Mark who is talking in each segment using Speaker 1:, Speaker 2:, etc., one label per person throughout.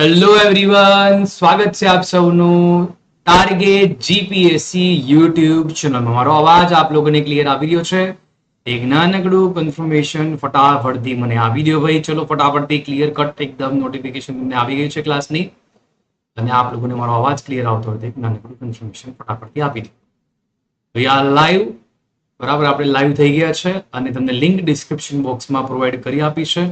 Speaker 1: Hello everyone સ્વાગત છે આપ સૌનું ટાર્ગેટ જીપીએસસી યુટ્યુબ ચેનલમાં મારો અવાજ આપ લોકોને ક્લિયર આવી રહ્યો છે. એક નાનકડું કન્ફર્મેશન ફટાફટથી મને આવી રહ્યો ભાઈ. ચલો ફટાફટથી ક્લિયર કટ એકદમ નોટિફિકેશન તમને આવી ગઈ છે ક્લાસની અને આપ લોકોને મારો અવાજ ક્લિયર આવતો હતો એક નાનકડું કન્ફર્મેશન ફટાફટથી આપી દો. ભાઈ આ લાઈવ બરાબર આપણે લાઈવ થઈ ગયા છે અને તમને લિંક ડિસ્ક્રિપ્શન બોક્સમાં પ્રોવાઈડ કરી આપી છે.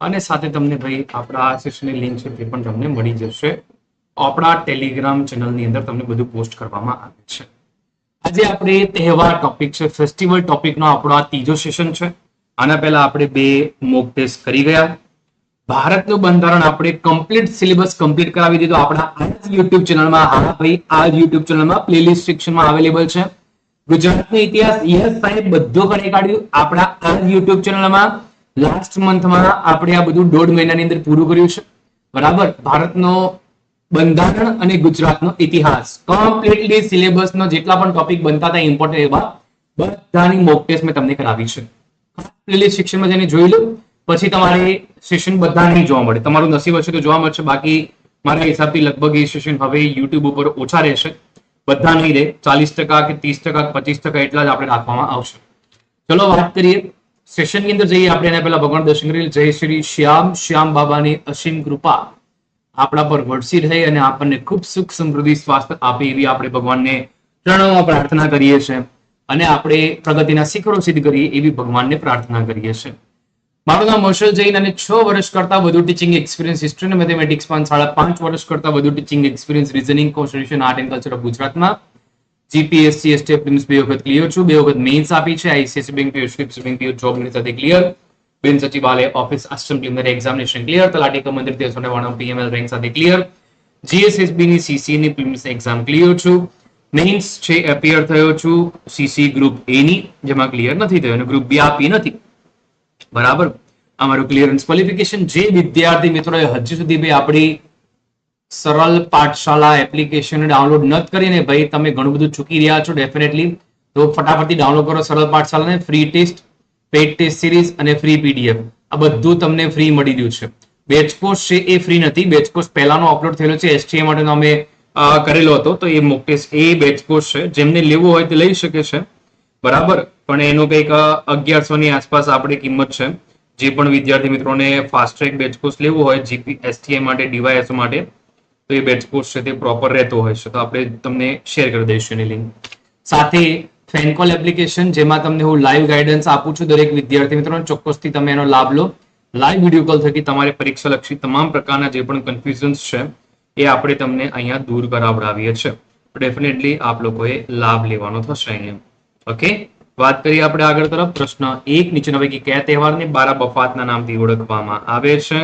Speaker 1: અને સાથે તમને ભાઈ આપણા સેશનની લિંક છે તે પણ તમને મળી જશે. આપણા ટેલિગ્રામ ચેનલની અંદર તમને બધું પોસ્ટ કરવામાં આવે છે. આજે આપણે તહેવાર ટોપિક છે ફેસ્ટિવલ ટોપિકનો આપણો આ ત્રીજો સેશન છે. આના પહેલા આપણે બે મોક ટેસ્ટ કરી ગયા. ભારતનું બંધારણ આપણે કમ્પ્લીટ સિલેબસ કમ્પ્લીટ કરાવી દીધું. આપણા આ જ યુટ્યુબ ચેનલમાં હા ભાઈ, આ જ યુટ્યુબ ચેનલમાં પ્લેલિસ્ટ સેક્શનમાં અવેલેબલ છે. ગુજરાતનો ઇતિહાસ યસ સાહેબ બધો કરી કાઢ્યું. આપણા આ જ યુટ્યુબ ચેનલમાં લાસ્ટ મંથમાં આપણે આ બધું દોઢ મહિનાની અંદર પૂરું કર્યું છે. બરાબર? ભારતનો બંધારણ અને ગુજરાતનો ઇતિહાસ. કમ્પ્લીટલી સિલેબસનો જેટલા પણ ટોપિક બનતા હતા ઇમ્પોર્ટન્ટ એવા, બધાની મોક ટેસ્ટ મેં તમને કરાવી છે. પ્લેલિસ્ટ શિક્ષણમાં જઈને જોઈ લો, પછી તમારે સેશન બધા નહીં જોવા મળે. તમારું નસીબ હશે તો જોવા મળશે. બાકી મારા હિસાબથી લગભગ એ સેશન હવે યુટ્યુબ ઉપર ઓછા રહેશે. બધા નહીં રહે ચાલીસ ટકા કે ત્રીસ ટકા પચીસ ટકા એટલા જ આપણે રાખવામાં આવશે. ચલો વાત કરીએ સેશનની અંદર જઈએ આપણે એના પહેલા ભગવાન દર્શન જય શ્રી શ્યામ શ્યામ બાબાની અસીમ કૃપા આપણા પર વરસી રહે અને આપણને ખૂબ સુખ સમૃદ્ધિ સ્વાસ્થ્ય આપે એવી આપણે ભગવાનને ચરણોમાં પ્રાર્થના કરીએ છીએ અને આપણે પ્રગતિના શિખરો સિદ્ધ કરીએ એવી ભગવાનને પ્રાર્થના કરીએ છીએ. મારું નામ હર્ષલ જૈન અને છ વર્ષ કરતા વધુ ટીચિંગ એક્સપિરિયન્સ હિસ્ટ્રી અને મેથેમેટિક્સમાં સાડા પાંચ વર્ષ કરતા વધુ teaching experience reasoning constitution art and culture of ગુજરાતમાં જીપીએસસી એસટી પ્રિમ્સ બે વખત ક્લિયર છું. બે વખત મેઇન્સ આપી છે. ICSC bank PO script bank PO જોબની સાથે clear Bin Sachivalay office assistant preliminary examination clear Talati કમંત્રી તેરસો ને પીએમએલ રેન્ક સાથે ક્લિયર જીએસએસબી ની સીસી ની પ્રિલિમ્સ એક્ઝામ ક્લિયર છું. મેઇન્સ છે એપિયર થયો છું. સીસી ગ્રુપ એ ની, જેમાં ક્લિયર નથી થયો અને ગ્રુપ બી આપી નથી. બરાબર? અમારું ક્લિયરન્સ ક્વોલિફિકેશન જે વિદ્યાર્થી મિત્રોએ હજી સુધી આપણી સરળ પાઠશાળા એપ્લિકેશન ડાઉનલોડ નથી કરીને ભાઈ તમે ઘણું બધું ચૂકી રહ્યા છો ડેફિનેટલી તો ફટાફટથી ડાઉનલોડ કરો સરળ પાઠશાળાને free test paid test series અને ફ્રી પીડીએફ આ બધું તમને ફ્રી મળી રહ્યું છે. બેચ કોર્સ છે એ ફ્રી નથી. બેચ કોર્સ પહેલાનો અપલોડ થયેલો છે એસટીએ માટેનો અમે કરેલો હતો. તો એ મોક ટેસ્ટ એ બેચ કોર્સ છે. જેમને લેવો હોય તે લઈ શકે છે. બરાબર? પણ એનો કંઈક અગિયારસો ની આસપાસ આપણી કિંમત છે. જે પણ વિદ્યાર્થી મિત્રોને ફાસ્ટ ટ્રેક બેચ કોર્સ લેવો હોય જીપી એસટીએ માટે ડીવાયએસ માટે તો એ બેચ કોર્સ છે તે પ્રોપર રહેતો હોય છે. તો આપણે તમને શેર કરી દઈશું એની લિંક સાથે ફેનકોલ એપ્લિકેશન જેમાં તમને હું લાઈવ ગાઈડન્સ આપું છું દરેક વિદ્યાર્થી મિત્રોને. ચોક્કસથી તમે એનો લાભ લો. લાઈવ વીડિયો કોલ થકી તમારે પરીક્ષા લક્ષી તમામ પ્રકારના જે પણ કન્ફ્યુઝન્સ છે, એ આપણે તમને અહીંયા દૂર કરાવડાવીએ છીએ. ડેફિનેટલી આપ લોકોએ લાભ લેવાનો થશે અહીંયા. ઓકે વાત કરીએ આપણે આગળ તરફ. પ્રશ્ન એક નીચેના પૈકી કયા તહેવારને? બારા બફાતના નામથી ઓળખવામાં આવે છે.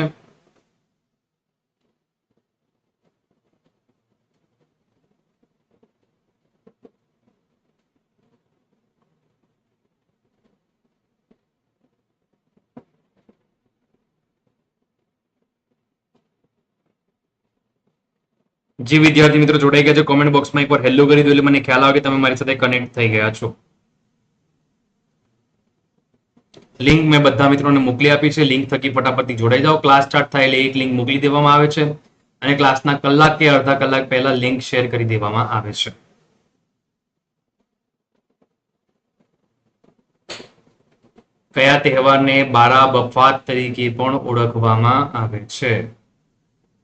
Speaker 1: જે વિદ્યાર્થી મિત્રો જોડાઈ ગયા છે કોમેન્ટ બોક્સમાં એકવાર હેલો કરી દો એટલે મને ખ્યાલ આવે કે તમે મારી સાથે કનેક્ટ થઈ ગયા છો. લિંક મેં બધા મિત્રોને મોકલી આપી છે. લિંક થકી ફટાફટથી જોડાઈ જાઓ. ક્લાસ સ્ટાર્ટ થાય એટલે એક લિંક મોકલી દેવામાં આવે છે અને ક્લાસના કલાક કે અડધા કલાક પહેલા લિંક શેર કરી દેવામાં આવે છે. કયા તહેવારને બારા બફાત તરીકે પણ ઓળખવામાં આવે છે?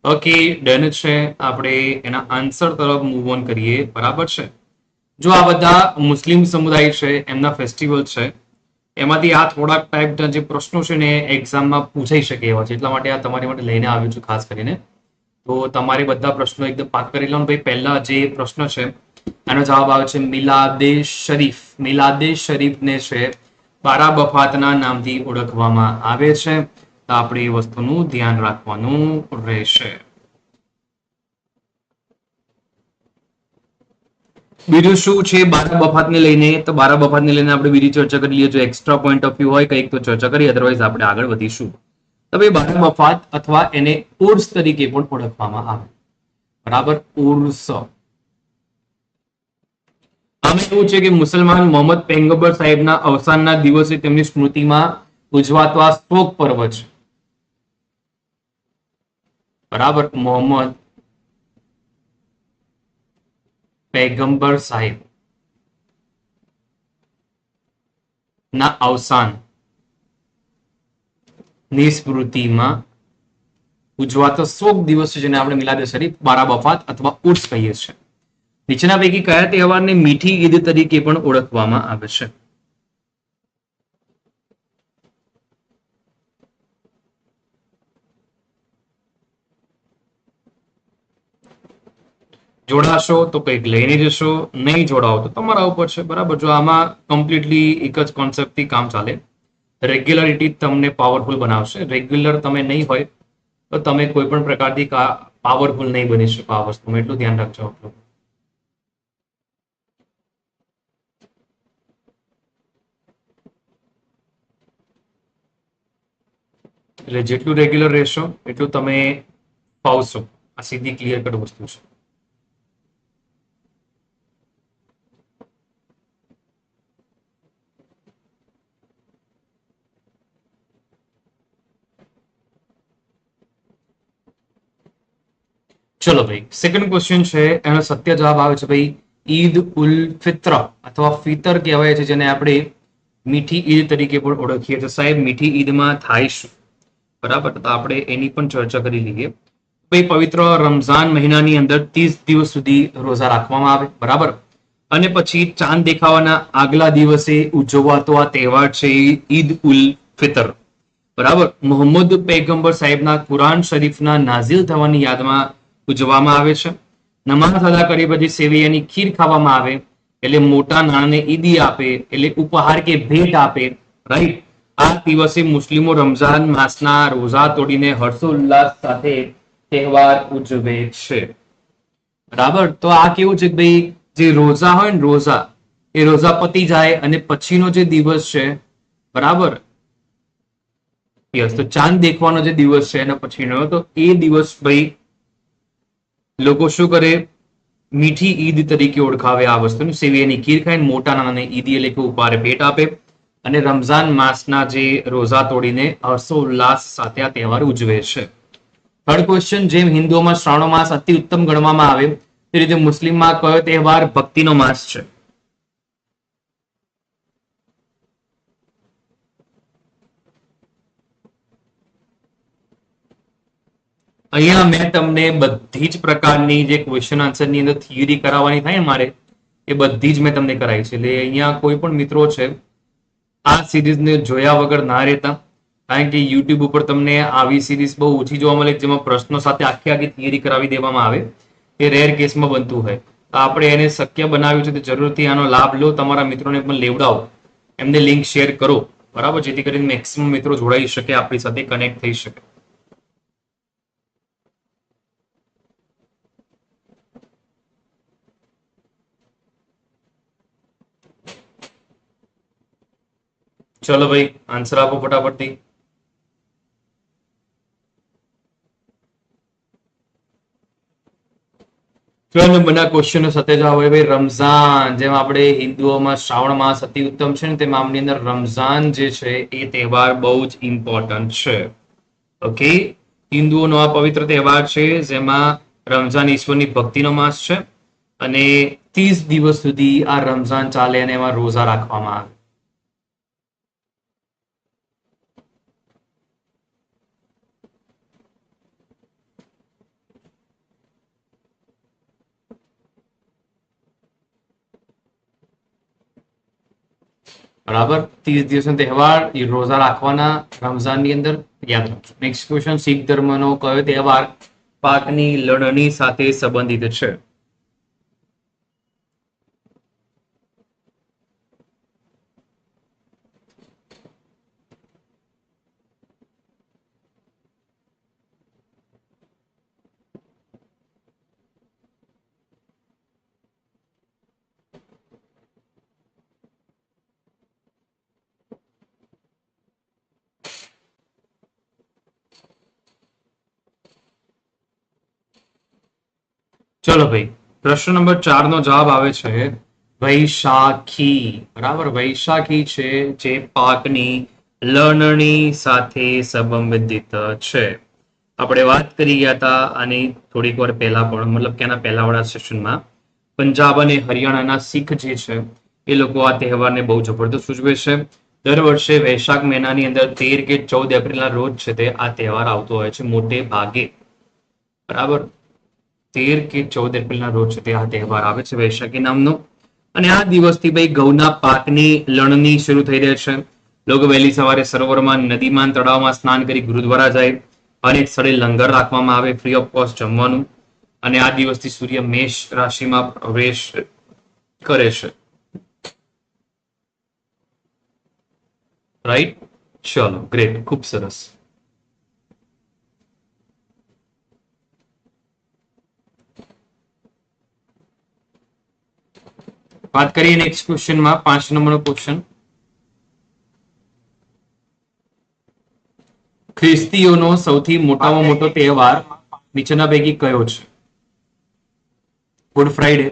Speaker 1: ઓકે ડન છે. આપણે એના આન્સર તરફ મૂવ ઓન કરીએ. બરાબર છે? જો આ બધા મુસ્લિમ સમુદાય છે, એમના ફેસ્ટિવલ છે, એમાંથી આ થોડાક ટાઈપના જે પ્રશ્નો છે ને એક્ઝામમાં પૂછાઈ શકે એવા છે. એટલા માટે આ તમારી માટે લઈને આવ્યું છું ખાસ કરીને. તો તમારે બધા પ્રશ્નો એકદમ પાક કરી લો ભાઈ, પહેલા જે પ્રશ્ન છે, એનો જવાબ આવે છે મિલાદે શરીફ. મિલાદે શરીફને છે, બારા બફાતના નામથી ઓળખવામાં આવે છે. તો આપણે એ વસ્તુનું ધ્યાન રાખવાનું રહેશે. બીજું શું છે? બારા બફાતને લઈને, તો બારા બફાતને લઈને આપણે બીજી ચર્ચા કરી લઈએ. જો એક્સ્ટ્રા પોઈન્ટ ઓફ વ્યૂ હોય, કંઈક તો ચર્ચા કરી અધરવાઇઝ આપણે આગળ વધીશું. તો ભાઈ બારા બફાત અથવા એને ઉર્સ તરીકે પણ ઓળખવામાં આવે. બરાબર? ઉર્સ. આમ એવું છે કે મુસલમાન મોહમ્મદ પેંગબર સાહેબના અવસાનના દિવસે તેમની સ્મૃતિમાં ઉજવાતો આ શોક પર્વ છે. બરાબર? મોહમ્મદ પૈગંબર સાહેબ. ના, અવસાન. ની સ્મૃતિમાં ઉજવાતો શોક દિવસ જેને આપણે મિલાદ શરીફ, બારા બફાત અથવા ઉર્સ કહીએ છીએ. નીચેના પૈકી કયા તહેવારને મીઠી ઈદ તરીકે પણ ઓળખવામાં આવે છે? જોડાશો તો કંઈક લઈને જશો, નહીં જોડાવો તો તમારા ઉપર છે. બરાબર? જો આમાં કમ્પ્લીટલી એક જ કોન્સેપ્ટથી કામ ચાલે. રેગ્યુલરિટી તમને પાવરફુલ બનાવશે. રેગ્યુલર તમે નહીં હોય તો તમે કોઈ પણ પ્રકારથી પાવરફુલ નહીં બની શકો આ વસ્તુમાં. એટલું ધ્યાન રાખજો આપ લોકો. એટલે જેટલું રેગ્યુલર રહેશો, એટલું તમે પાવશો આ સીધી ક્લિયર કટ વસ્તુ છે. ચલો ભાઈ સેકન્ડ ક્વેશ્ચન છે, એનો સત્ય જવાબ આવે છે ભાઈ, ઈદ ઉલ ફિત્ર અથવા ફિતર કહેવાય છે, જેને આપણે મીઠી ઈદ તરીકે પણ ઓળખીએ છીએ. સાહેબ, મીઠી ઈદમાં થાય શું? બરાબર, તો આપણે એની પણ ચર્ચા કરી લઈએ. ભાઈ, પવિત્ર રમઝાન મહિનાની અંદર ત્રીસ દિવસ સુધી રોઝા રાખવામાં આવે, બરાબર? અને પછી ચાંદ દેખાવાના આગલા દિવસે ઉજવવાતો આ તહેવાર છે ઈદ ઉલ ફિતર, બરાબર? મોહમ્મદ પૈગંબર સાહેબના કુરાન શરીફના નાઝિલ થવાની યાદમાં ઉજવવામાં આવે છે. નમાઝ અદા કરી પછી સેવૈયાની ખીર ખાવામાં આવે, એટલે મોટા નાણાને ઈદી આપે, એટલે ઉપહાર કે ભેટ આપે. રાઈટ આ દિવસે મુસ્લિમો રમઝાન માસના રોઝા તોડીને હર્ષોલ્લાસ સાથે તહેવાર ઉજવે છે. બરાબર? તો આ કેવું છે ભાઈ, જે રોઝા હોય ને રોઝા, એ રોઝા પતી જાય અને પછીનો જે દિવસ છે, બરાબર? યસ, તો ચાંદ દેખવાનો જે દિવસ છે એના પછીનો, તો એ દિવસ ભાઈ લોકો શું કરે? મીઠી ઈદ તરીકે ઓળખાવે આ વસ્તુને. સેવિયાની ખીર ખાઈને મોટા નાનાને ઈદી એટલે કે ઉપારે ભેટ આપે. અને રમઝાન માસના જે રોઝા તોડીને હર્ષોલ્લાસ સાથે આ તહેવાર ઉજવે છે. થર્ડ ક્વેશ્ચન જેમ હિન્દુઓમાં શ્રાવણ માસ અતિ ઉત્તમ ગણવામાં આવે, તે રીતે મુસ્લિમમાં કયો તહેવાર ભક્તિનો માસ છે? અહીંયા મેં તમને બધી જ પ્રકારની જે ક્વેશ્ચન આન્સરની અંદર થિયરી કરાવવાની થાય મારે, એ બધી જ મેં તમને કરાવી છે. એટલે અહીંયા કોઈ પણ મિત્રો છે, આ સિરીઝને જોયા વગર ના રહેતા, કારણ કે યુટ્યુબ ઉપર તમને આવી સિરીઝ બહુ ઓછી જોવા મળે, જેમાં પ્રશ્નો સાથે આખી આખી થિયરી કરાવી દેવામાં આવે, એ રેર કેસમાં બનતું હોય. તો આપણે એને શક્ય બનાવ્યું છે તો જરૂરથી આનો લાભ લો, તમારા મિત્રોને પણ લેવડાવો. એમને લિંક શેર કરો, બરાબર? જેથી કરીને મેક્સિમમ મિત્રો જોડાઈ શકે, આપણી સાથે કનેક્ટ થઈ શકે. ચલો ભાઈ આન્સર આપો ફટાફટથી ત્રણ નંબરના ક્વેશ્ચનો સાથે જવાબ હોય ભાઈ, રમઝાન, જેમ આપણે હિન્દુઓમાં શ્રાવણ માસ અતિ ઉત્તમ છે ને, તેમ આમની અંદર રમઝાન જે છે, એ તહેવાર બહુ જ ઇમ્પોર્ટન્ટ છે. ઓકે હિન્દુઓનો આ પવિત્ર તહેવાર છે, જેમાં રમઝાન ઈશ્વરની ભક્તિનો માસ છે, અને ત્રીસ દિવસ સુધી આ રમઝાન ચાલે અને એમાં રોઝા રાખવામાં આવે. બરાબર? ત્રીસ દિવસનો તહેવાર રોઝા રાખવાના, રમઝાનની અંદર યાદ રાખજો. નેક્સ્ટ ક્વેશ્ચન શીખ ધર્મનો કયો તહેવાર પાકની લણણી સાથે સંબંધિત છે? ચલો ભાઈ, પ્રશ્ન નંબર ચાર નો જવાબ આવે છે, વૈશાખી. બરાબર, વૈશાખી છે જે પાકની લણણી સાથે સંબંધિત છે. આપણે વાત કરી ગયા હતા આની થોડીક વાર પહેલા પણ, મતલબ કે આના પહેલાવાળા સેશનમાં પંજાબ અને હરિયાણાના શીખ જે છે, એ લોકો આ તહેવારને બહુ જબરદસ્ત ઉજવે છે. દર વર્ષે વૈશાખ મહિનાની અંદર તેર કે ચૌદ એપ્રિલના રોજ છે તે આ તહેવાર આવતો હોય છે, મોટે ભાગે. બરાબર? તેર કે ચૌદ એપ્રિલના રોજ સુધી આ તહેવાર આવે છે વૈશાખી નામનો. અને આ દિવસથી ભાઈ ઘઉંના પાકની લણણી શરૂ થઈ રહે છે. લોકો વહેલી સવારે સરોવરમાં નદીમાં તળાવમાં સ્નાન કરી ગુરુદ્વારા જાય અનેક સ્થળે લંગર રાખવામાં આવે ફ્રી ઓફ કોસ્ટ જમવાનું. અને આ દિવસથી સૂર્ય મેષ રાશિમાં પ્રવેશ કરે છે. રાઈટ ચલો ગ્રેટ ખૂબ સરસ. વાત કરીએ નેક્સ્ટ ક્વેશ્ચનમાં પાંચ નંબરનો ક્વેશ્ચન ખ્રિસ્તીઓનો સૌથી મોટામાં મોટો તહેવાર નીચેના પૈકી કયો છે? Good Friday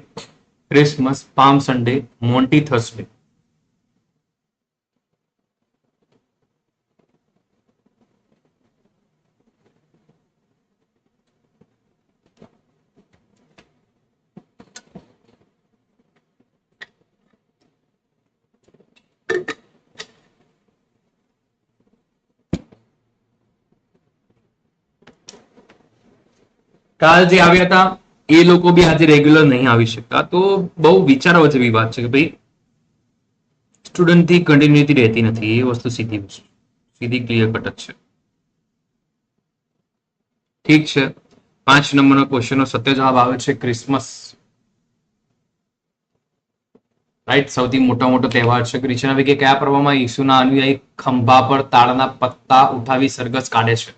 Speaker 1: Christmas, Palm Sunday, Maundy Thursday. કાલ જે આવ્યા હતા, એ લોકો બી આજે રેગ્યુલર નહીં આવી શકતા. તો બહુ વિચારવા જેવી વાત છે કે ભાઈ સ્ટુડન્ટથી કન્ટિન્યુટી રહેતી નથી, એ વસ્તુ સીધી સીધી ક્લિયર કટ જ છે. ઠીક છે. પાંચ નંબરનો ક્વેશ્ચનનો સત્ય જવાબ આવે છે ક્રિસમસ રાઈટ સૌથી મોટા મોટો તહેવાર છે ક્રિશ્ચન વિકે કયા પર્વમાં ઈસુના અનુયાયી ખંભા પર તાળના પત્તા ઉઠાવી સરઘસ કાઢે છે?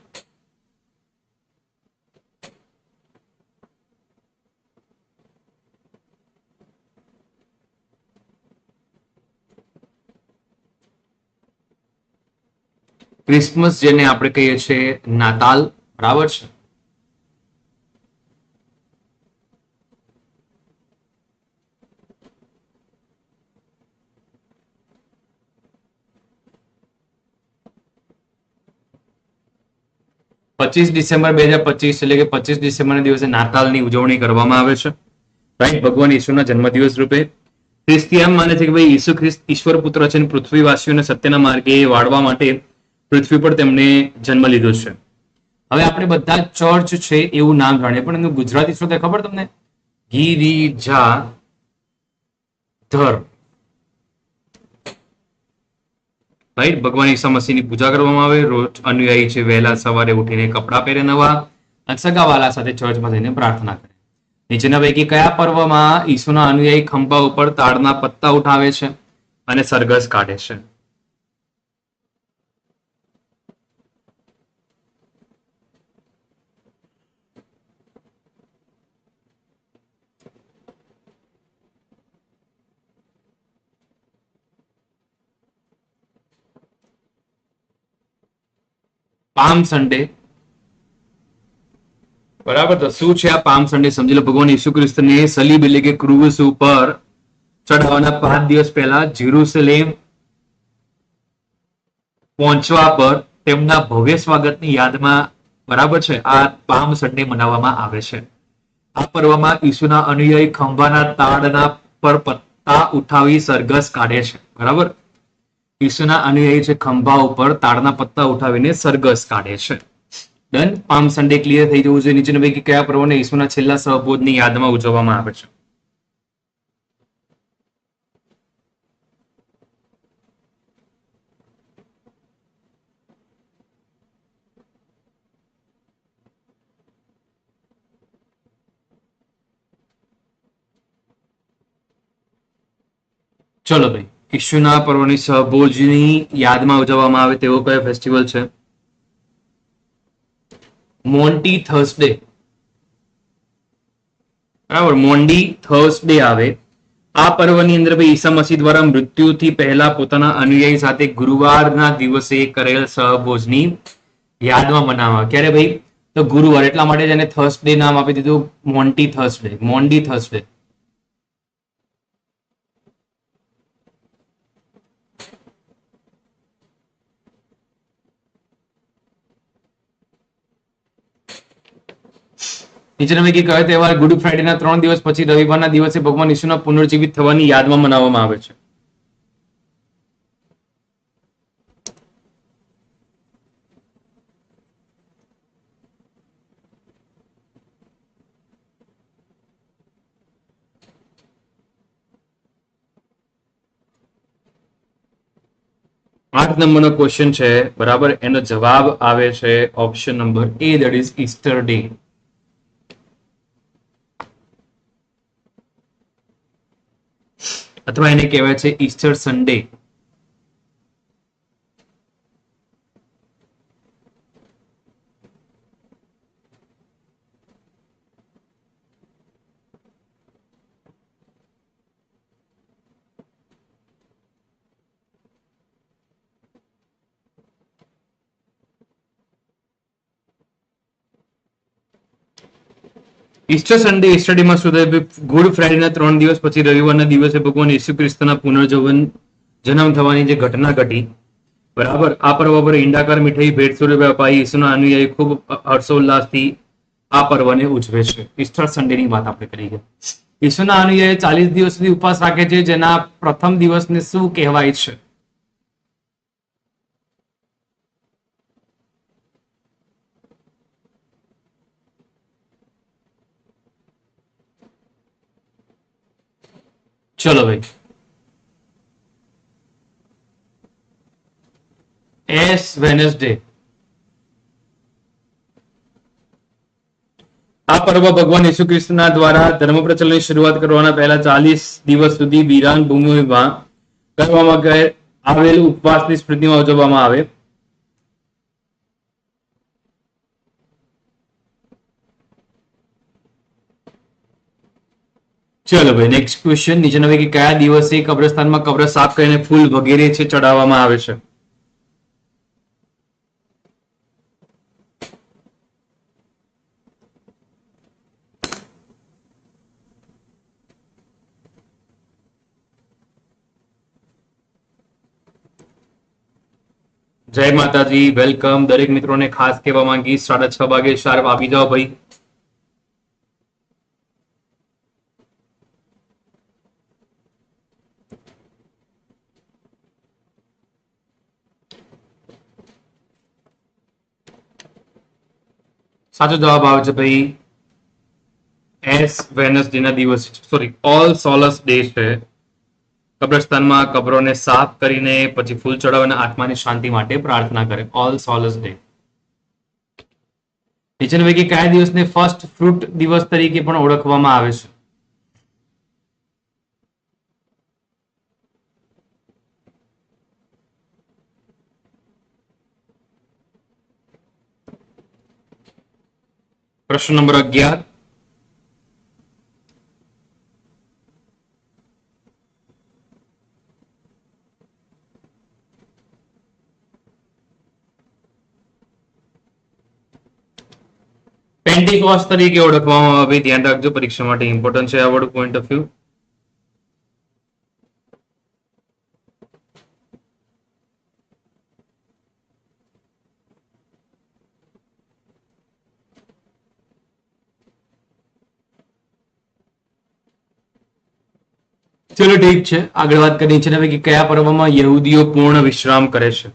Speaker 1: ક્રિસમસ જેને આપણે કહીએ છીએ નાતાલ, બરાબર છે? પચીસ ડિસેમ્બર બે હજાર પચીસ એટલે કે પચીસ ડિસેમ્બરના દિવસે નાતાલની ઉજવણી કરવામાં આવે છે. રાઈટ, ભગવાન ઈસુના જન્મદિવસ રૂપે. ખ્રિસ્તી એમ માને છે કે ભાઈ ઈસુ ખ્રિસ્ત ઈશ્વર પુત્ર છે પૃથ્વીવાસીઓને સત્યના માર્ગે વાળવા માટે પૃથ્વી પર તેમણે જન્મ લીધો છે. હવે આપણે બધા ચર્ચ છે એવું નામ જાણીએ પણ એનું ગુજરાતી શું ખબર તમને? ગિરિજા ધર રાઈટ ભગવાન ઈસા મસીહની પૂજા કરવામાં આવે, રોજ અનુયાયી છે, વહેલા સવારે ઉઠીને કપડાં પહેરે નવા અને સગાવાલા સાથે ચર્ચમાં જઈને પ્રાર્થના કરે. નીચેના પૈકી કયા પર્વમાં ઈસુના અનુયાયી ખંભા ઉપર તાળના પત્તા ઉઠાવે છે અને સરઘસ કાઢે છે? પામ સન્ડે બરાબર? તો શું છે આ પામ સન્ડે સમજી લો, ભગવાન ઈસુ ખ્રિસ્તને સલીબ એટલે કે ક્રુસ ઉપર ચઢાવવાના પાંચ દિવસ પહેલા જીરુસલેમ પહોંચવા પર તેમના ભવ્ય સ્વાગતની યાદમાં, બરાબર છે, આ પામ સન્ડે મનાવવામાં આવે છે. આ પર્વમાં ઈસુના અનુયાયી ખંભાના તાળના પર પત્તા ઉઠાવી સરઘસ કાઢે છે. બરાબર? ઈસુના અનુયાયી છે ખંભા ઉપર તાળના પત્તા ઉઠાવીને સરઘસ કાઢે છે. ડન પામ સન્ડે ક્લિયર થઈ જવું જોઈએ. નીચેના પૈકી કયા પર્વને ઈસુના છેલ્લા સહબોધની યાદમાં ઉજવવામાં આવે છે? ચલો ભાઈ. ઈશુના પર્વની સહભોજની યાદમાં ઉજવવામાં આવે તેવો કયો ફેસ્ટિવલ છે? Maundy Thursday. બરાબર મોન્ડી થર્સડે આવે. આ પર્વની અંદર ભાઈ ઈસા મસીહ દ્વારા મૃત્યુથી પહેલા પોતાના અનુયાયી સાથે ગુરુવારના દિવસે કરેલ સહભોજની યાદમાં મનાવવા ક્યારે ભાઈ? તો ગુરુવાર. એટલા માટે જ એને થર્સડે નામ આપી દીધું મોન્ટી થર્સડે, મોન્ડી થર્સડે. નીચેના પૈકી કયો તહેવાર ગુડ ફ્રાઈડેના ત્રણ દિવસ પછી રવિવારના દિવસે ભગવાન ઈસુના પુનર્જીવિત થવાની યાદમાં મનાવવામાં આવે છે. આઠ નંબરનો ક્વેશ્ચન છે, બરાબર? એનો જવાબ આવે છે option number A that is Easter day અથવા એને કહેવાય છે ઈસ્ટર સન્ડે ઈસ્ટર સન્ડે ઈસ્ટરડેમાં શું થાય ગુડ ફ્રાઈડેના ત્રણ દિવસ પછી રવિવારના દિવસે ભગવાન ઈસુ ખ્રિસ્તના પુનર્જવન જન્મ થવાની જે ઘટના ઘટી, બરાબર? આ પર્વ પર ઈંડાકાર મીઠાઈ, ભેટ સ્વરૂપે અપાઈ, ઈસુના અનુયાયી ખૂબ હર્ષોલ્લાસથી આ પર્વને ઉજવે છે. ઈસ્ટર સન્ડેની વાત આપણે કરી ગયા ઈસુના અનુયાયી ચાલીસ દિવસ સુધી ઉપવાસ રાખે છે, જેના પ્રથમ દિવસને શું કહેવાય છે? ચલો ભાઈ. એસ વેનસડે આ પર્વ ભગવાન યેસુ ખ્રિસ્તના દ્વારા ધર્મ પ્રચલનની શરૂઆત કરવાના પહેલા ચાલીસ દિવસ સુધી વિરાન ભૂમિમાં કરવામાં આવેલ ઉપવાસની સ્મૃતિમાં ઉજવવામાં આવે. ચલો ભાઈ નેક્સ્ટ ક્વેશ્ચન નીચેના પૈકી કયા દિવસે કબ્રસ્તાનમાં કબ્ર સાફ કરીને ફૂલ વગેરે છે ચડાવવામાં આવે છે? જય માતાજી વેલકમ દરેક મિત્રોને ખાસ કહેવા માંગીશ. સાડા છ વાગે શાર્પ આવી જાઓ ભાઈ. સાચો જવાબ આવે છે ભાઈ એસ વેનસડે ના દિવસ સોરી ઓલ સોલસ ડે છે. કબ્રસ્તાનમાં કબરોને સાફ કરીને પછી ફૂલ ચડાવીને આત્માની શાંતિ માટે પ્રાર્થના કરે. ઓલ સોલસ ડે નીચેના પૈકી કયા દિવસને ફર્સ્ટ ફ્રૂટ દિવસ તરીકે પણ ઓળખવામાં આવે છે? પ્રશ્ન નંબર અગિયાર. પેન્ટિકોસ તરીકે ઓળખવામાં આવે, ધ્યાન રાખજો, પરીક્ષા માટે ઇમ્પોર્ટન્ટ છે આ વર્ડ પોઈન્ટ ઓફ વ્યૂ ચલો ઠીક છે. આગળ વાત કરીએ છીએ કે કયા પર્વમાં યહૂદીઓ પૂર્ણ વિશ્રામ કરે છે?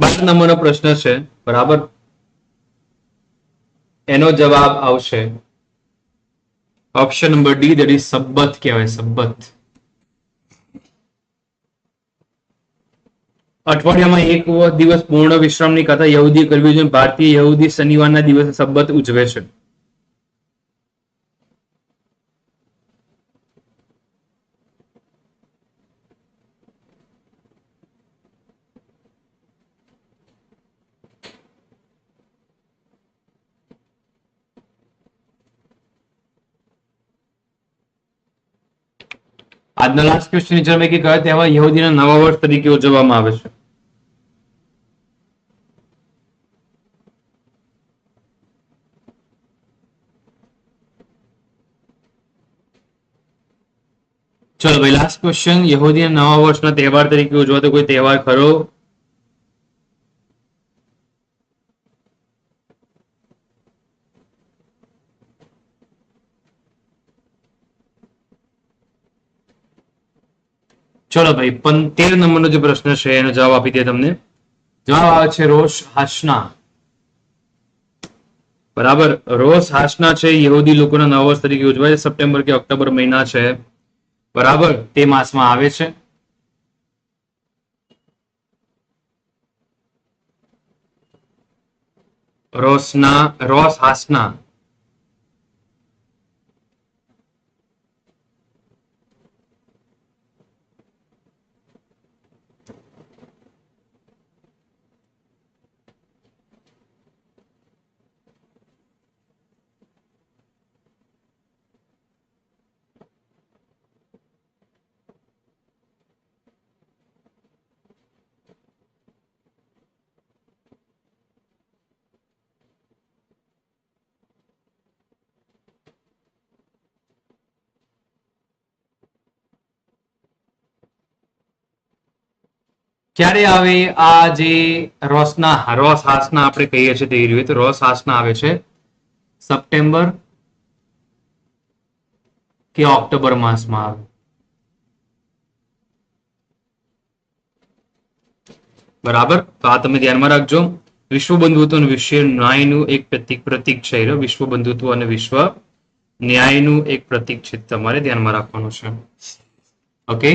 Speaker 1: બાર નંબરનો પ્રશ્ન છે, બરાબર? એનો જવાબ આવશે. Option number D that is Sabbath કહેવાય સબ્બત અઠવાડિયામાં એક દિવસ પૂર્ણ વિશ્રામની કથા યહૂદી કરવી જોઈએ ભારતીય યહૂદી શનિવારના દિવસે સબ્બત ઉજવે છે. આજનો લાસ્ટ ક્વેશ્ચન ની જમે કે કયા તહેવાર યહૂદીના નવા વર્ષ તરીકે ઉજવવામાં આવે છે ચલો ભાઈ લાસ્ટ ક્વેશ્ચન યહૂદીના નવા વર્ષના તહેવાર તરીકે ઉજવાતો કોઈ તહેવાર ખરો ચલો ભાઈ પણ નંબરનો જે પ્રશ્ન છે, એનો જવાબ આપી દે તમને. જવાબ આવે છે રોષ હાસના. બરાબર? રોષ હાસના છે, યહૂદી લોકોના નવ વર્ષ તરીકે ઉજવાય છે, સપ્ટેમ્બર કે ઓક્ટોબર મહિના છે. બરાબર? તે માસમાં આવે છે. રોસના રોસ હાસના. ક્યારે આવે આ જે રોસના, રોસ હાસના આપણે કહીએ છીએ તે રીતે રોસ હાસના આવે છે? સપ્ટેમ્બર કે ઓક્ટોબર માસમાં આવે? બરાબર? તો આ તમે ધ્યાનમાં રાખજો. વિશ્વ બંધુત્વ અને વિશ્વ ન્યાયનું એક પ્રતિક પ્રતિક છે રહ્યો. વિશ્વ બંધુત્વ અને વિશ્વ ન્યાયનું એક પ્રતિક છે તમારે ધ્યાનમાં રાખવાનું છે. ઓકે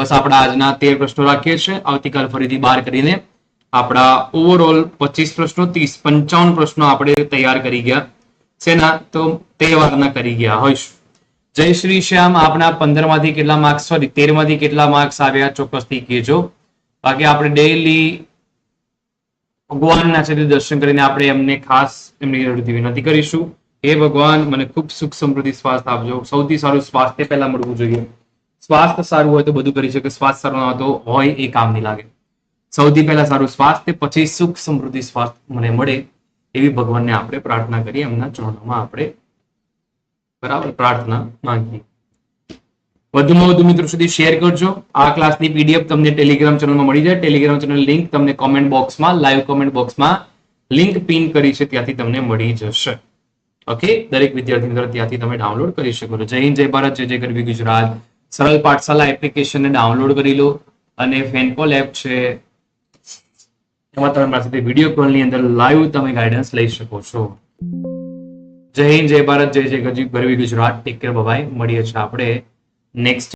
Speaker 1: બસ આપણા આજના તેર પ્રશ્નો રાખીએ છીએ. આવતીકાલ ફરીથી બાર કરીને આપણા ઓવરઓલ પચીસ પ્રશ્નો, ત્રીસ, પંચાવન પ્રશ્નો આપણે તૈયાર કરી ગયા. સેના તો તહેવારના કરી ગયા. હોઈશું. જય શ્રી શ્યામ. આપણા પંદરમાંથી કેટલા માર્ક્સ સોરી તેરમાંથી કેટલા માર્ક્સ આવ્યા ચોક્કસથી કહેજો. બાકી આપણે ડેઈલી ભગવાનના છે દર્શન કરીને આપણે એમને ખાસ એમની હૃદય વિનંતી કરીશું. હે ભગવાન, મને ખૂબ સુખ સમૃદ્ધિ સ્વાસ્થ્ય આપજો. સૌથી સારું સ્વાસ્થ્ય પહેલા મળવું જોઈએ. સ્વાસ્થ્ય સારું હોય તો બધું કરી શકે, સ્વાસ્થ્ય સારું ના હોય એ કામ નહીં લાગે. સૌથી પહેલા સારું સ્વાસ્થ્ય, પછી સુખ સમૃદ્ધિ સ્વાસ્થ્ય મને મળે એવી ભગવાનને આપણે પ્રાર્થના કરીએ, એમના ચરણોમાં આપણે બરાબર પ્રાર્થના માંગીએ. વધુમાં વધુ મિત્રો સુધી શેર કરજો. આ ક્લાસની પીડીએફ તમને ટેલિગ્રામ ચેનલમાં મળી જાય. ટેલિગ્રામ ચેનલ લિંક તમને કોમેન્ટ બોક્સમાં લાઈવ કોમેન્ટ બોક્સમાં લિંક પિન કરી છે, ત્યાંથી તમને મળી જશે. ઓકે દરેક વિદ્યાર્થી મિત્રો, ત્યાંથી તમે ડાઉનલોડ કરી શકો છો. જય હિન્દ, જય ભારત, જય જય ગરવી ગુજરાત. સરળ પાઠશાલા એપ્લિકેશનને ડાઉનલોડ કરી લો અને ફેનકોલ એપ છે. એમાં તમે મારી સાથે વીડિયો કોલની અંદર લાઈવ તમે ગાઈડન્સ લઈ શકો છો. જય હિન્દ, જય ભારત, જય જય ગરવી ગુજરાત. ટેક કેર બાય મળીએ છીએ આપણે નેક્સ્ટ